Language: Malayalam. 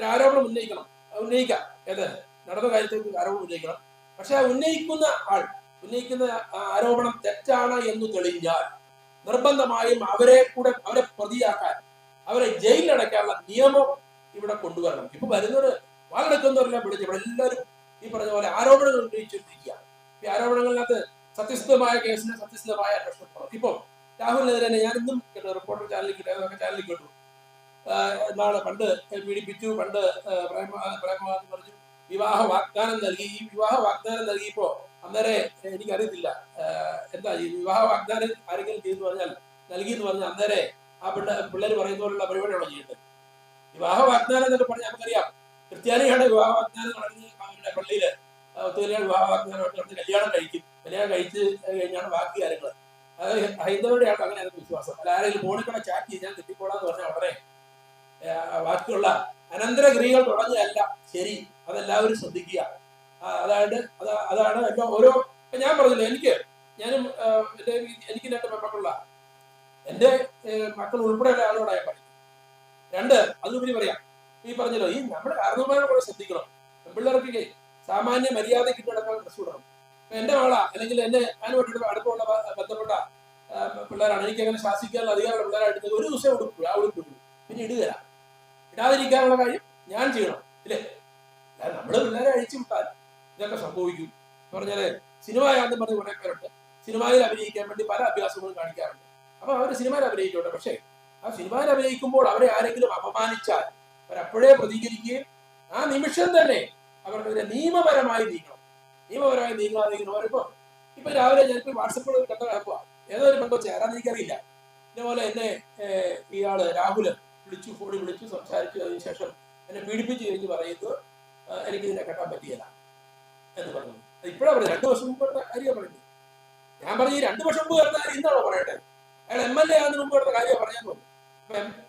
ഒരു ആരോപണം ഉന്നയിക്കണം ഉന്നയിക്കാം. ഏത്? നടന്ന കാര്യത്തിൽ ആരോപണം ഉന്നയിക്കണം. പക്ഷെ ആ ഉന്നയിക്കുന്ന ആൾ ഉന്നയിക്കുന്ന ആരോപണം തെറ്റാണ് എന്ന് തെളിഞ്ഞാൽ നിർബന്ധമായും അവരെ കൂടെ അവരെ പ്രതിയാക്കാൻ അവരെ ജയിലിലടക്കാനുള്ള നിയമം ഇവിടെ കൊണ്ടുവരണം. ഇപ്പൊ വരുന്നത് വാളെടുക്കുന്നവരെല്ലാം വിളിച്ച് ഇവിടെ എല്ലാവരും ഈ പറഞ്ഞ പോലെ ആരോപണങ്ങൾ ഉന്നയിച്ചുകൊണ്ടിരിക്കുക ഈ ആരോപണങ്ങളിനകത്ത് സത്യസന്ധമായ കേസിന് സത്യസന്ധമായ അന്വേഷണം ഇപ്പൊ രാഹുലിനെതിരെ ഞാൻ ഇന്നും റിപ്പോർട്ടർ ചാനലിൽ കിട്ടുന്ന ചാനലിൽ കേട്ടു. നാളെ പണ്ട് പീഡിപ്പിച്ചു പണ്ട് പ്രേമ പ്രേമവാദം പറഞ്ഞു വിവാഹ വാഗ്ദാനം നൽകി. ഈ വിവാഹ വാഗ്ദാനം നൽകിയപ്പോ അന്നേരെ എനിക്കറിയത്തില്ല. എന്താ ഈ വിവാഹ വാഗ്ദാനം ആരെങ്കിലും ചെയ്തു പറഞ്ഞാൽ നൽകി എന്ന് പറഞ്ഞാൽ അന്നേരെ ആ പിള്ള പിള്ളേർ പറയുന്ന പോലുള്ള പരിപാടിയാണോ ചെയ്യേണ്ടത്? വിവാഹ വാഗ്ദാനം എന്നൊക്കെ പറഞ്ഞാൽ നമുക്കറിയാം. ക്രിസ്ത്യാനികളുടെ വിവാഹ വാഗ്ദാനം നടന്ന് അവരുടെ പള്ളിയിൽ ഒത്തുകല്യാണ വിവാഹ വാഗ്ദാനം നടന്ന് കല്യാണം കഴിക്കും. കല്യാണം കഴിച്ച് കഴിഞ്ഞാണ് ബാക്കി കാര്യങ്ങൾ അത് ഹൈന്ദവരുടെയാണ് അങ്ങനെ വിശ്വാസം. അല്ല ആരെങ്കിലും ഫോണിൽ കൂടെ ചാറ്റ് ഞാൻ കിട്ടിക്കോളാന്ന് പറഞ്ഞാൽ ഉടനെ ബാക്കിയുള്ള അനന്തരക്രിയകൾ തുടങ്ങിയല്ല ശരി അതെല്ലാവരും ശ്രദ്ധിക്കുക. അതായത് അത് അതാണ് എല്ലാ ഓരോ ഞാൻ പറഞ്ഞില്ല എനിക്ക് ഞാനും എന്റെ എനിക്ക് രണ്ട് മക്കളുള്ള എന്റെ ഏ, മക്കൾ ഉൾപ്പെടെയുള്ള ആളോടാ ഞാൻ പഠിക്കും രണ്ട് അതിലുപരി പറയാം. ഈ പറഞ്ഞല്ലോ ഈ നമ്മുടെ കാരണവന്മാരെ കൂടെ ശ്രദ്ധിക്കണം. പിള്ളേർക്ക് സാമാന്യ മര്യാദ കിട്ടിടക്കാൻ ഡ്രസ് വിടണം എന്റെ മകളാ അല്ലെങ്കിൽ എന്നെ ഞാനുമായിട്ട് അടുപ്പമുള്ള ബ- ബന്ധപ്പെട്ട പിള്ളേരാണ്. എനിക്ക് അങ്ങനെ ശാസിക്കാനുള്ള അധികാരമുള്ള പിള്ളേരായിട്ട് ഒരു ദിവസം ഉടുക്കൂ ആ ഉടുക്കും പിന്നെ ഇടുകയില്ല. ഇടാതിരിക്കാനുള്ള കാര്യം ഞാൻ ചെയ്യണം ഇല്ലേ? നമ്മൾ പിള്ളേരെ അഴിച്ചു വിട്ടാൽ ഇതൊക്കെ സംഭവിക്കും. എന്ന് പറഞ്ഞാൽ സിനിമയാണെന്ന് പറഞ്ഞ് കുറെ പേരുണ്ട്. സിനിമയിൽ അഭിനയിക്കാൻ വേണ്ടി പല അഭ്യാസങ്ങളും കാണിക്കാറുണ്ട്. അപ്പൊ അവർ സിനിമയിൽ അഭിനയിക്കോട്ടെ. പക്ഷേ ആ സിനിമയിൽ അഭിനയിക്കുമ്പോൾ അവരെ ആരെങ്കിലും അപമാനിച്ചാൽ അവരപ്പോഴേ പ്രതികരിക്കുകയും ആ നിമിഷം തന്നെ അവർക്കെതിരെ നിയമപരമായി നീങ്ങണം. നിയമപരമായി നീങ്ങാതെ ഇങ്ങനെ ഇപ്പൊ രാവിലെ ഞാനിപ്പോ വാട്സപ്പിൽ കണ്ട ഏതോ ഒരു ആരാന്ന് എനിക്കറിയില്ല. ഇതേപോലെ എന്നെ ഇയാൾ രാഹുൽ വിളിച്ചു ഫോണിൽ വിളിച്ചു സംസാരിച്ചു അതിന് ശേഷം എന്നെ പീഡിപ്പിച്ചു കഴിഞ്ഞ് പറയുന്നത് എനിക്ക് ഇതിനെ കെട്ടാൻ പറ്റിയല്ല എന്ന് പറഞ്ഞു. ഇപ്പോഴാണ് പറഞ്ഞത് രണ്ടു വർഷം മുമ്പ് കാര്യം പറയുന്നത്. ഞാൻ പറഞ്ഞു ഈ രണ്ടു വർഷം മുമ്പ് എടുത്ത കാര്യം ഇന്നാണോ പറയട്ടെ? അയാൾ എം എൽ എ ആകുന്നതിന് മുമ്പ് എടുത്ത കാര്യം പറയാൻ തോന്നുന്നു